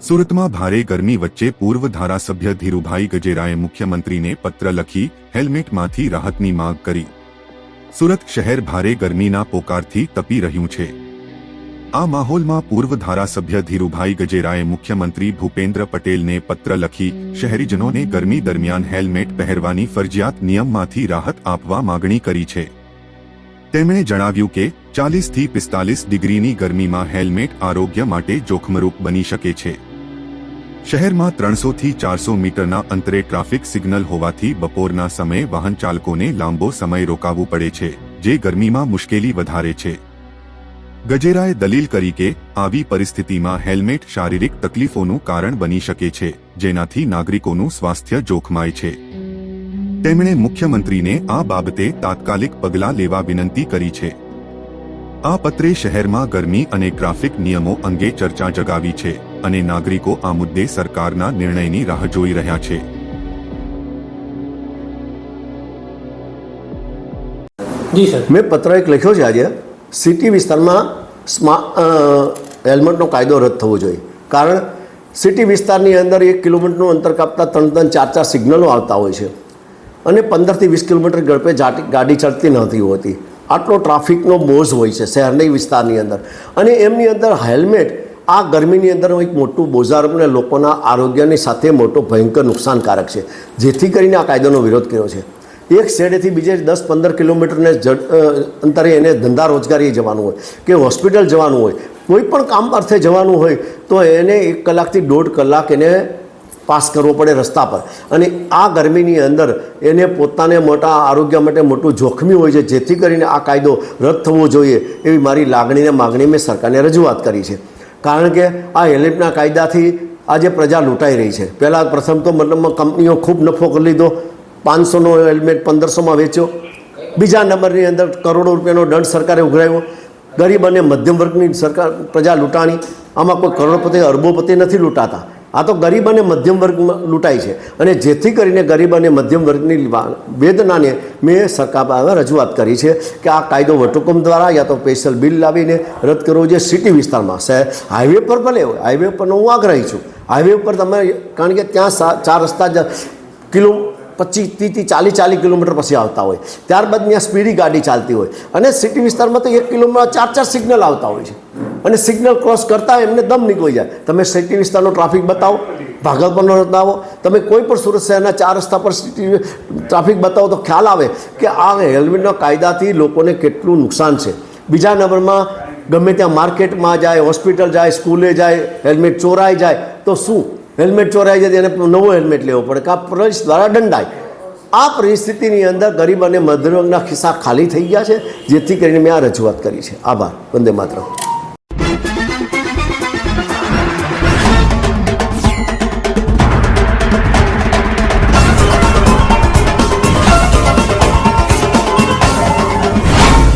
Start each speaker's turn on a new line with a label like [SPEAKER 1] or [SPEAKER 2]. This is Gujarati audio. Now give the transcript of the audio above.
[SPEAKER 1] સુરતમાં ભારે ગરમી વચ્ચે પૂર્વ ધારાસભ્ય ધીરુભાઈ ગજેરાએ મુખ્યમંત્રીને પત્ર લખી હેલ્મેટમાંથી રાહતની માંગ કરી. સુરત શહેર ભારે ગરમીના પોકારથી તપી રહ્યું છે. આ માહોલમાં પૂર્વ ધારાસભ્ય ધીરુભાઈ ગજેરાએ મુખ્યમંત્રી ભૂપેન્દ્ર પટેલને પત્ર લખી શહેરીજનોને ગરમી દરમિયાન હેલ્મેટ પહેરવાની ફરજિયાત નિયમમાંથી રાહત આપવા માગણી કરી છે. તેમણે જણાવ્યું કે ચાલીસથી પિસ્તાલીસ ડિગ્રીની ગરમીમાં હેલ્મેટ આરોગ્ય માટે જોખમરૂપ બની શકે છે. શહેરમાં ત્રણસોથી ચારસો મીટરના અંતરે ટ્રાફિક સિગ્નલ હોવાથી બપોરના સમયે વાહન ચાલકોને લાંબો સમય રોકાવવું પડે છે, જે ગરમીમાં મુશ્કેલી વધારે છે. ગજેરાએ દલીલ કરી કે, આવી પરિસ્થિતિમાં હેલ્મેટ શારીરિક તકલીફોનું કારણ બની શકે છે, જેનાથી નાગરિકોનું સ્વાસ્થ્ય જોખમાય છે. તેમણે મુખ્યમંત્રીને આ બાબતે તાત્કાલિક પગલાં લેવા વિનંતી કરી છે. આ પત્રે શહેરમાં ગરમી અને ટ્રાફિક નિયમો અંગે ચર્ચા જગાવી છે અને નાગરિકો આ મુદ્દે સરકારના નિર્ણયની રાહ જોઈ રહ્યા છે.
[SPEAKER 2] જી સર.
[SPEAKER 3] મેં પત્ર એક લખ્યો છે આજે. સિટી વિસ્તારમાં સ્મા અ, હેલ્મેટનો કાયદો રદ થવો જોઈએ. કારણ સિટી વિસ્તારની અંદર એક કિલોમીટરનું અંતર કાપતા ત્રણ ત્રણ ચાર ચાર સિગ્નલો આવતા હોય છે. અને પંદરથી વીસ કિલોમીટર ઝડપે જાટી ગાડી ચડતી નહોતી હોતી. આટલો ટ્રાફિકનો બોઝ હોય છે શહેરની વિસ્તારની અંદર. અને એમની અંદર હેલ્મેટ, આ ગરમીની અંદર એક મોટું બોજાર અને લોકોના આરોગ્યની સાથે મોટો ભયંકર નુકસાનકારક છે. જેથી કરીને આ કાયદાનો વિરોધ કર્યો છે. એક શેડેથી બીજે દસ પંદર કિલોમીટરને અંતરે એને ધંધા રોજગારીએ જવાનું હોય કે હોસ્પિટલ જવાનું હોય, કોઈ પણ કામ અર્થે જવાનું હોય, તો એને એક કલાકથી દોઢ કલાક એને પાસ કરવો પડે રસ્તા પર. અને આ ગરમીની અંદર એને પોતાને મોટા આરોગ્ય માટે મોટું જોખમી હોય છે, જેથી કરીને આ કાયદો રદ થવો જોઈએ એવી મારી લાગણીને માગણી મેં સરકારને રજૂઆત કરી છે. કારણ કે આ હેલ્મેટના કાયદાથી આજે પ્રજા લૂંટાઈ રહી છે. પહેલાં પ્રથમ તો મતલબમાં કંપનીઓ ખૂબ નફો કરી લીધો, પાંચસોનો હેલ્મેટ પંદરસોમાં વેચ્યો. બીજા નંબરની અંદર કરોડો રૂપિયાનો દંડ સરકારે ઉઘરાવ્યો. ગરીબ અને મધ્યમ વર્ગની સરકાર પ્રજા લૂંટાણી. આમાં કોઈ કરોડપતિ, અરબોપતિ નથી લૂંટાતા. આ તો ગરીબ અને મધ્યમ વર્ગમાં લૂંટાય છે. અને જેથી કરીને ગરીબ અને મધ્યમ વર્ગની વેદનાને મેં સરકાર પાસે રજૂઆત કરી છે કે આ કાયદો વટહુકમ દ્વારા યા તો સ્પેશિયલ બિલ લાવીને રદ કરવો જોઈએ સિટી વિસ્તારમાં. શહેર હાઈવે પર ભલે હોય હાઈવે પરનો હું આગ્રહી છું. હાઈવે ઉપર તમે, કારણ કે ત્યાં ચાર રસ્તા જ કિલો પચીસ ત્રીસથી ચાલીસ ચાલીસ કિલોમીટર પછી આવતા હોય. ત્યારબાદ ત્યાં સ્પીડી ગાડી ચાલતી હોય. અને સિટી વિસ્તારમાં તો એક કિલોમીટર ચાર ચાર સિગ્નલ આવતા હોય છે. અને સિગ્નલ ક્રોસ કરતા એમને દમ નીકળી જાય. તમે સિટી વિસ્તારનો ટ્રાફિક બતાવો ભાગલપુરનો બતાવો તમે કોઈ પણ સુરત શહેરના ચાર રસ્તા પર સિટી ટ્રાફિક બતાવો તો ખ્યાલ આવે કે આ હેલ્મેટના કાયદાથી લોકોને કેટલું નુકસાન છે. બીજા નંબરમાં ગમે ત્યાં માર્કેટમાં જાય હોસ્પિટલ જાય સ્કૂલે જાય હેલ્મેટ ચોરાઈ જાય, તો શું? હેલ્મેટ ચોરાઈ જાય એને નવો હેલ્મેટ લેવો પડે કાં પોલીસ દ્વારા દંડાય. આ પરિસ્થિતિની અંદર ગરીબ અને મધ્યવર્ગના ખિસ્સા ખાલી થઈ ગયા છે, જેથી કરીને મેં આ રજૂઆત કરી છે. આભાર. વંદે માતરમ.